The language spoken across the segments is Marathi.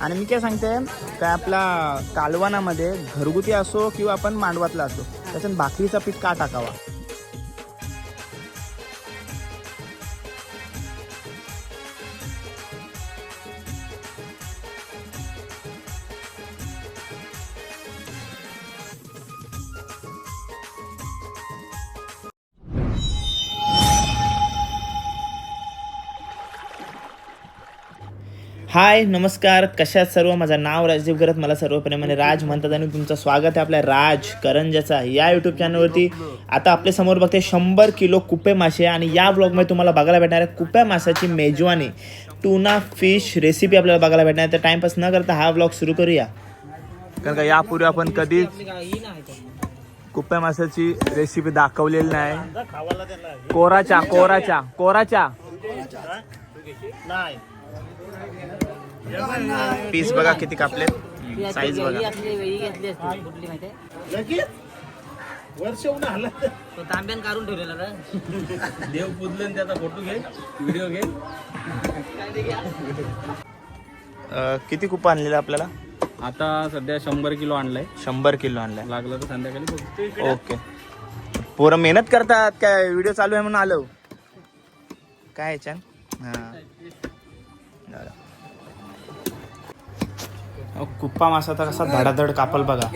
आणि मी काय सांगते काय आपला कालवानामध्ये घरगुती असो किंवा आपण मांडवातला असो त्याच्यात भाकरीचा पीठ का टाकावा? हाय नमस्कार कशात सर्व? माझं नाव राजदीप करत मला सर्वप्रेमाने म्हणजे राज म्हणतात आणि तुमचं स्वागत आहे आपल्या राज करंजाचा या यूट्यूब चॅनलवरती आता आपल्यासमोर बघते शंभर किलो कुपे मासे आणि या ब्लॉगमध्ये तुम्हाला बघायला भेटणार आहे कुप्या माशाची मेजवानी. टुना फिश रेसिपी आपल्याला बघायला भेटणार आहे. तर टाइमपास न करता हा ब्लॉग सुरू करूया. कारण का यापूर्वी आपण कधीच कुप्या माशाची रेसिपी दाखवलेली नाही. कोराच्या कोराच्या कोराच्या. पीस बघा किती कापले साईज बघा. तो तांब्यान काढून ठेवलेला ना. देव पुजलं त्याचा फोटो घे व्हिडिओ घे. किती कुपा आणलेला आपल्याला? आता सध्या शंभर किलो आणलाय. शंभर किलो आणलाय. लागलं तर संध्याकाळी ओके. पोरं मेहनत करतात काय व्हिडिओ चालू आहे म्हणून आलो. काय हा. कुप्पा मासा तर कसा धडाधड कापल बघा.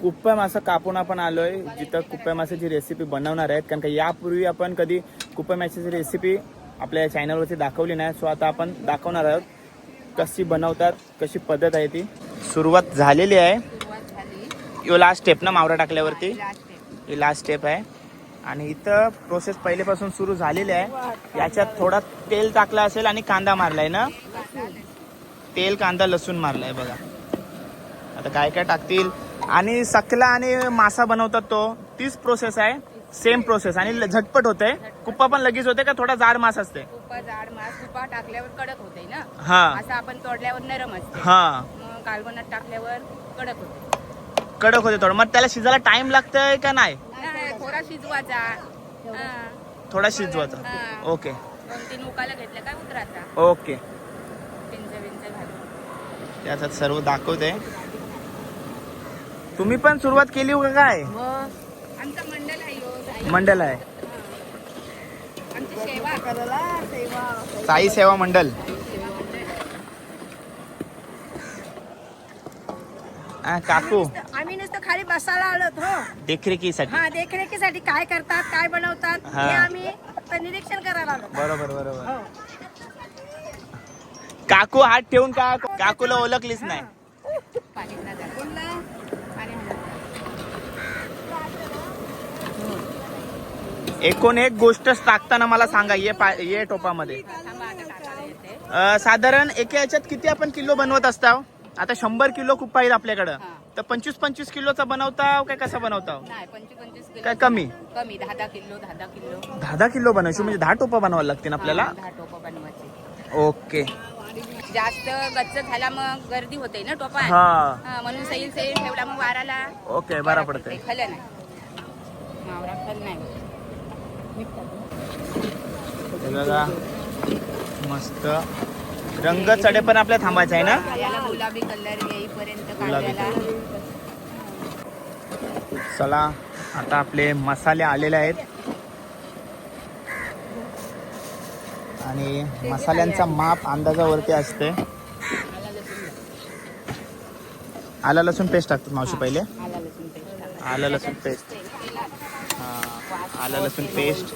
कुप्प्या मासा कापून आपण आलोय जिथं कुप्प्या माशाची रेसिपी बनवणार आहेत. कारण का यापूर्वी आपण कधी कुप्प्या माशाची रेसिपी आपल्या चॅनलवरती दाखवली नाही. सो आता आपण दाखवणार आहोत कशी बनवतात कशी पद्धत आहे ती. सुरुवात झालेली आहे. यो लास्ट स्टेप ना मावरा टाकल्यावरती? ही लास्ट स्टेप आहे. आणि इथं प्रोसेस पहिलेपासून सुरू झालेली आहे. याच्यात थोडा तेल टाकला असेल आणि कांदा मारलाय ना? तेल कांदा लसूण मारलाय बघा. आता काय काय टाकतील? आणि सकला आणि मासा बनवतात तो. तीच प्रोसेस आहे. सेम प्रोसेस आणि झटपट होते. कुप्पा पण लगेच होते का थोडा जाड मास असते. तुपा जाड मास तुपा टाकल्यावर कडक होते ना? हा. असं आपण तोडल्यावर नरम असते. हा. मग कालवणात टाकल्यावर कडक होते. कडक होते थोडं. मग त्याला शिजायला टाइम लागतंय का नाही? नाही, थोडा शिजवायचा. हा, थोडा शिजवायचा. ओके दोन तीन उकाला घेतलं काय उतराचा ओके त्याच्यात सर्व दाखवते. तुम्ही पण सुरुवात केली हो का काय? आमचा मंडल आहे हो, साई. मंडल आहे. आमची सेवा. साई सेवा मंडल. हा, काकू. आम्ही नुसतं खाली बसायला आलोत हो. देखरेखीसाठी. हा देखरेखीसाठी काय करतात काय बनवतात हा. हे. आम्ही निरीक्षण करायला आलो बरोबर बरोबर. हो. काकू हात ठेवून का काकूला ओळखलीच नाही. बोलला. पाणी हलवलं. एकूण एक गोष्ट टाकताना मला सांगा ये पा ये टोपामध्ये. साधारण एका याच्यात किती आपण किलो बनवत असता आता शंभर किलो कुप्पा आहेत आपल्याकडं. तर पंचवीस पंचवीस किलोचा बनवता काय कसा बनवता काय कमी? कमी दहा दहा किलो दहा दहा किलो. दहा दहा किलो बनवायची म्हणजे दहा टोपा बनवायला लागतील आपल्याला? दहा टोपा बनवायचे. ओके. जास्त गच्च झाला मग गर्दी होते ना टोपा? म्हणून सैल सैल ठेवला मग वाराला. ओके बरा पडतंय. खल नाही. मावरा खल नाही. हे बघा. मस्त. रंग चढे पण आपल्या थांबायचा आहे ना? याला गुलाबी कलर येईपर्यंत गुलाबी चला आता आपले मसाले आलेले आहेत. आणि मसाल्यांचा माप अंदाजावरती असते. आला लसूण पेस्ट टाकतात मावशी पहिले? आला लसूण पेस्ट टाका. आलं लसूण पेस्ट हां आलं लसूण पेस्ट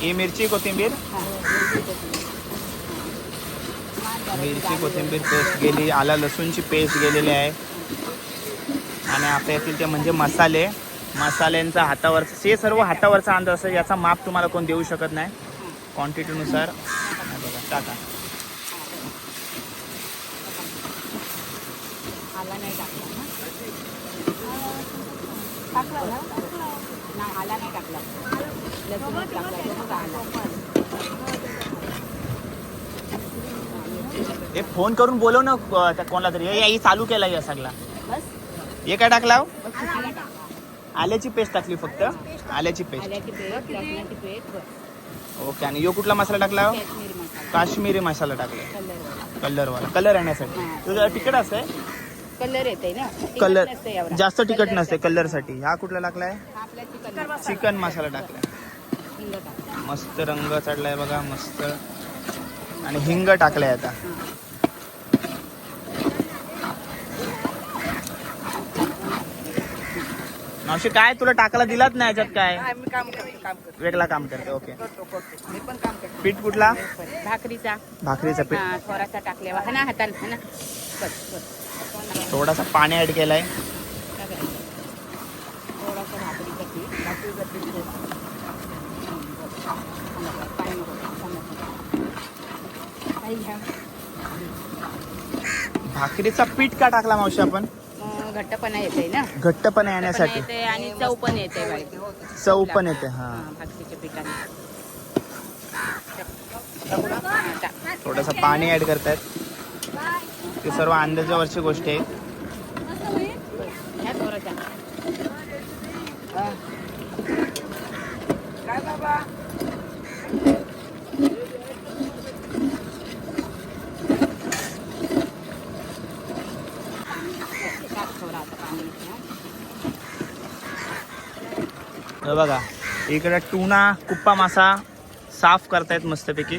ही मिरची कोथिंबीर? मिरची कोथिंबीर पेस्ट गेली. आला लसूणची पेस्ट गेलेली आहे. आणि आपल्यातील ते म्हणजे मसाले. मसाल्यांचा हातावरचा हे सर्व हातावरचा अंदाज असं याचा माप तुम्हाला कोण देऊ शकत नाही. क्वांटिटीनुसार टाका. आला नाही टाकला ना? टाकला ना? नाही आला नाही टाकला. लसूणच टाकला तो बघा आला. हे फोन करून बोलव ना त्या कोणाला तरी. हे ही चालू केला या सगळा. बस. हे काय टाकला हो? टाकला. आल्याची पेस्ट टाकली फक्त. आल्याची पेस्ट ओके आणि यो कुठला मसाला टाकला हो? काश्मीरी मसाला टाकला. कलर कलरवाला. कलर येण्यासाठी. हां. तुझं तिकट असते कलर येते ना? तिखट कलर. नसते एवढा. जास्त तिखट कलर नसते कलरसाठी. हा कुठला टाकलाय हा आपला चिकन मसाला. चिकन मसाला टाकलाय. हिंग. मस्त रंग चढलाय बघा मस्त. आणि हिंग टाकलाय आता. मावशी काय तुला टाकायला दिलाच नाही याच्यात काय? मी काम करतो काम करतो. वेगळा काम करते ओके. करतो करतो. मी पण काम करतो. पीठ कुठला? भाकरीचा. भाकरीचा पीठ. हा थोडासा टाकलेला. हा ना हाताने हा ना. बस बस. थोडासा पाणी ऍड केलाय. थोडासा भाकरीचा पीठ भाकरीचा पीठ बस. हं, बस. ना, पाणी नको, ना. काही घ्या. भाकरीचा पीठ का टाकला मावशी आपण? घट्टपणा येते ना? घट्टपणा येण्यासाठी. येते आणि चव पण येते बाई. चव पण येते हा. हा, भाकरीच्या पिठाने. हा, टाक. थोडंसं पाणी ऍड करतायत. ते सर्व अंदाजावरची गोष्टी आहेत ह्या टाक थोडा आता पाणी हा. हे बघा इकडे टुना कुप्पा मासा साफ करतायत मस्तपैकी.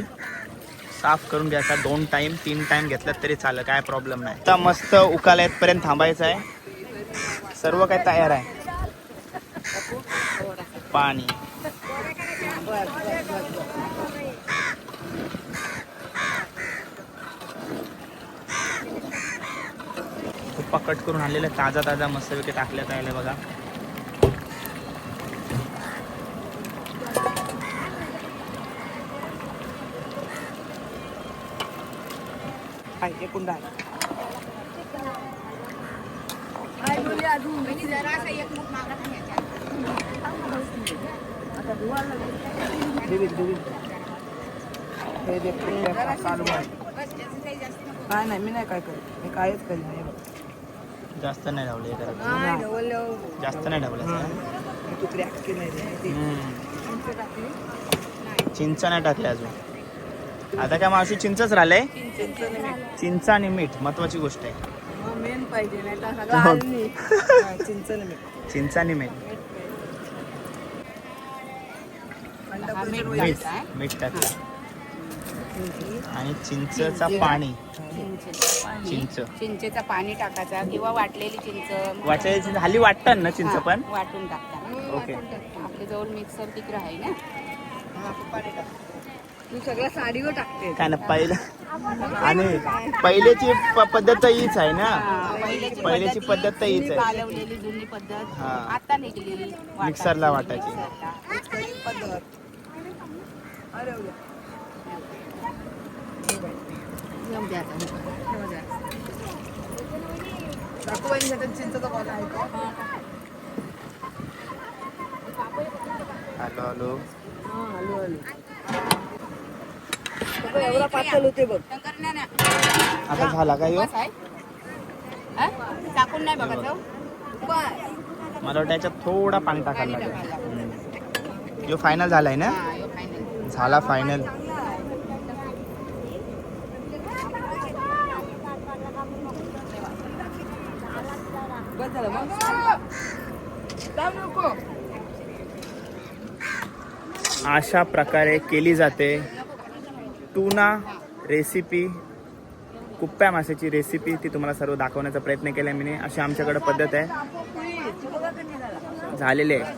साफ करून घ्यायचा दोन टाइम तीन टाइम घेतलात तरी चालेल काय प्रॉब्लेम नाही. आता मस्त उकाल येतपर्यंत थांबायचं आहे. सर्व काही तयार आहे. पाणी. कुप्पा कट करून आणलेला ताजा ताजा मस्तपैकी टाकल्यात आले बघा हाय एक कुंडा आहे वहिनी, जरासा एक मूठ मागं पण याच्यात. देवील देवील हे देख कुंडा चालू आहे बस, त्याचं काही जास्त नको. नाही नाही मी नाही काय करत. मी कायच करेन नाही बघ. जास्त नाही डवल- जास्त. नाही ढवले मी तू क्रॅक केलं. चिंच नाही टाकले अजून. आता काय मावशी चिंचच राहिलंय. चिंच आणि मीठ महत्वाची गोष्ट आहे. मेन पाहिजे नाही तर सगळं आळणी. हा, चिंचेचं मीठ. चिंच आणि मीठ. हा, मीठ मीठ टाकलं चिंची. आणि चिंचचा पाणी. चिंचेचं पाणी. चिंच. चिंचेचं पाणी टाकायचा किंवा वाटलेली चिंच. वाटायची चिंच हल्ली वाटतात ना चिंच हा, पण? वाटून टाकता. ओके. आपल्या जवळ मिक्सर तिकडे आहे ना. हा, पाणी टाक. साडीवर टाकते काय ना पहिलं आणि पहिल्याची पद्धत हीच आहे ना पहिल्याची पद्धत हीच आहे कालवलेली जुनी पद्धत हा. आता निघली वाटायची, मिक्सरला वाटायची. मिक्सरला. पद्धत अरे उद्या. जाऊ द्या आता. ठेवा जरा. सासूबाईंनी हातात चिंचेचा पाला आहे का? हॅलो हॅलो हा, आलो बघ, बघ. आता झाला काय मला वाटतं याच्यात थोडा पाणी टाकायला लागेल. यो फायनल झालाय ना? झाला फायनल अशा प्रकारे केली जाते. टूना रेसिपी कुप्प्या माशाची रेसिपी ती तुम्हाला सर्व दाखवण्याचा प्रयत्न केला मी अशी आमच्याकडे पद्धत आहे. झालेले आहे.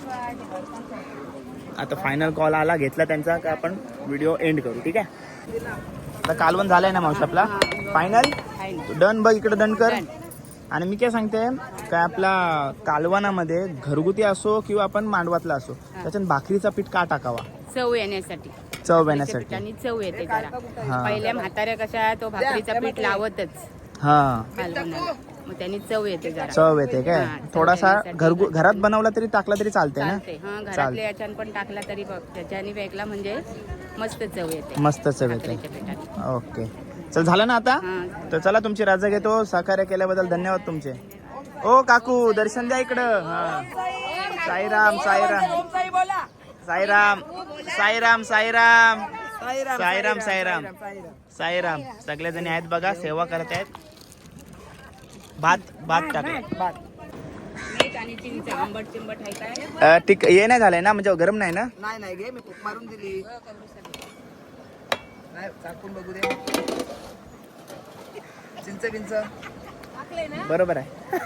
आता फायनल कॉल आला घेतला त्यांचा का आपण व्हिडिओ एंड करू ठीक आहे? आता कालवण झालंय ना मावशी आपला? फायनल. डन बघ इकडे डन कर. आणि मी काय सांगते काय आपला कालवणामध्ये घरगुती असो किंवा आपण मांडवातला असो त्याच्यात भाकरीचा पीठ का टाकावा? चव येण्यासाठी. चव भाकरीच्या येण्यासाठी. पिठाने चव येते जरा. हा. पहिल्या म्हाताऱ्या कशा तो भाकरीचा पीठ लावतच. हा. कालवणाला मग त्यांनी चव येते जरा. चव येते काय? हा, चव थोडासा येण्यासाठी. घरगु घरात बनवला तरी टाकला तरी चालते ना? चालते. हा घरातल्या याच्यान पण टाकला तरी बघ. त्याच्याने वेगळा म्हणजे मस्त चव येते. मस्त चव येते. भाकरीच्या पिठाने. ओके. चल झालं ना आता? हा तर चला तुमची राजा घेतो. सहकार्य केल्याबद्दल धन्यवाद तुमचे. ओ काकू दर्शन द्या इकडं. हा. साईराम साईराम. साईराम. साईराम साईराम. साईराम साईराम साईराम सगळे जणी आहेत बघा सेवा करत आहेत. भात भात अ, ठीक हे नाही झालंय ना म्हणजे गरम नाही ना? नाही नाही घे मी खूप मारून दिली. नाही चाकून बघू दे. चिंच बिंच. बरोबर आहे.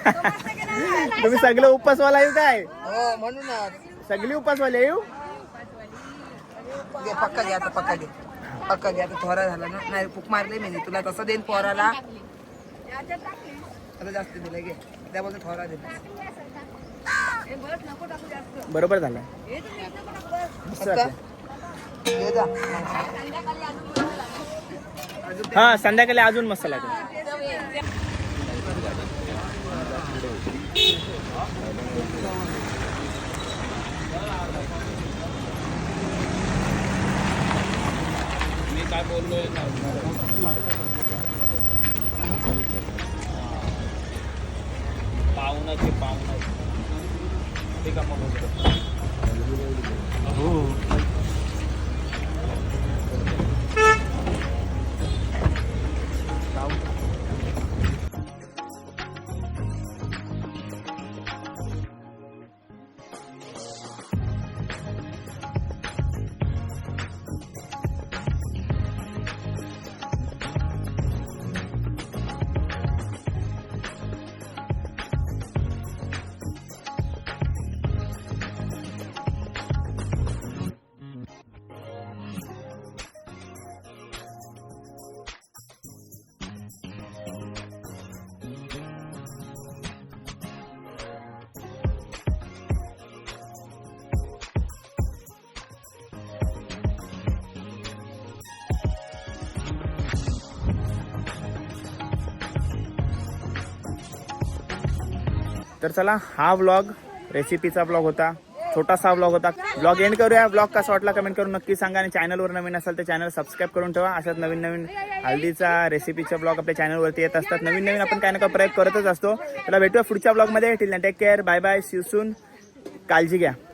तुम्ही सगळे उपवासवाला येऊ काय? हो म्हणूनच. सगळी उपवासवाले येऊ? घे पक्का घे आता पक्का घे पक्का घे आता थोडा झाला ना. नाही फुक मारले मी तुला तसं देईन पोराला. आता जास्त दिलं घे. त्याबद्दल थोडा दे. बरोबर झालं. हा संध्याकाळी अजून मस्त लागेल. काय बोललो पाहुणच आहे? पाहुणच ठीक आहे मग हो. तर चला हा व्लॉग रेसिपीचा ब्लॉग होता. छोटासा ब्लॉग होता. ब्लॉग एंड करूया. ब्लॉग कसा वाटला कमेंट करून नक्की सांगा आणि चॅनलवर नवीन असाल तर चॅनल सबस्क्राईब करून ठेवा. अशाच नवीन नवीन हल्दीचा रेसिपीचा ब्लॉग आपल्या चॅनलवरती येत असतात. नवीन नवीन आपण काय ना काय प्रयोग करतच असतो. त्याला भेटूया पुढच्या ब्लॉगमध्ये till take care bye bye see soon काळजी घ्या.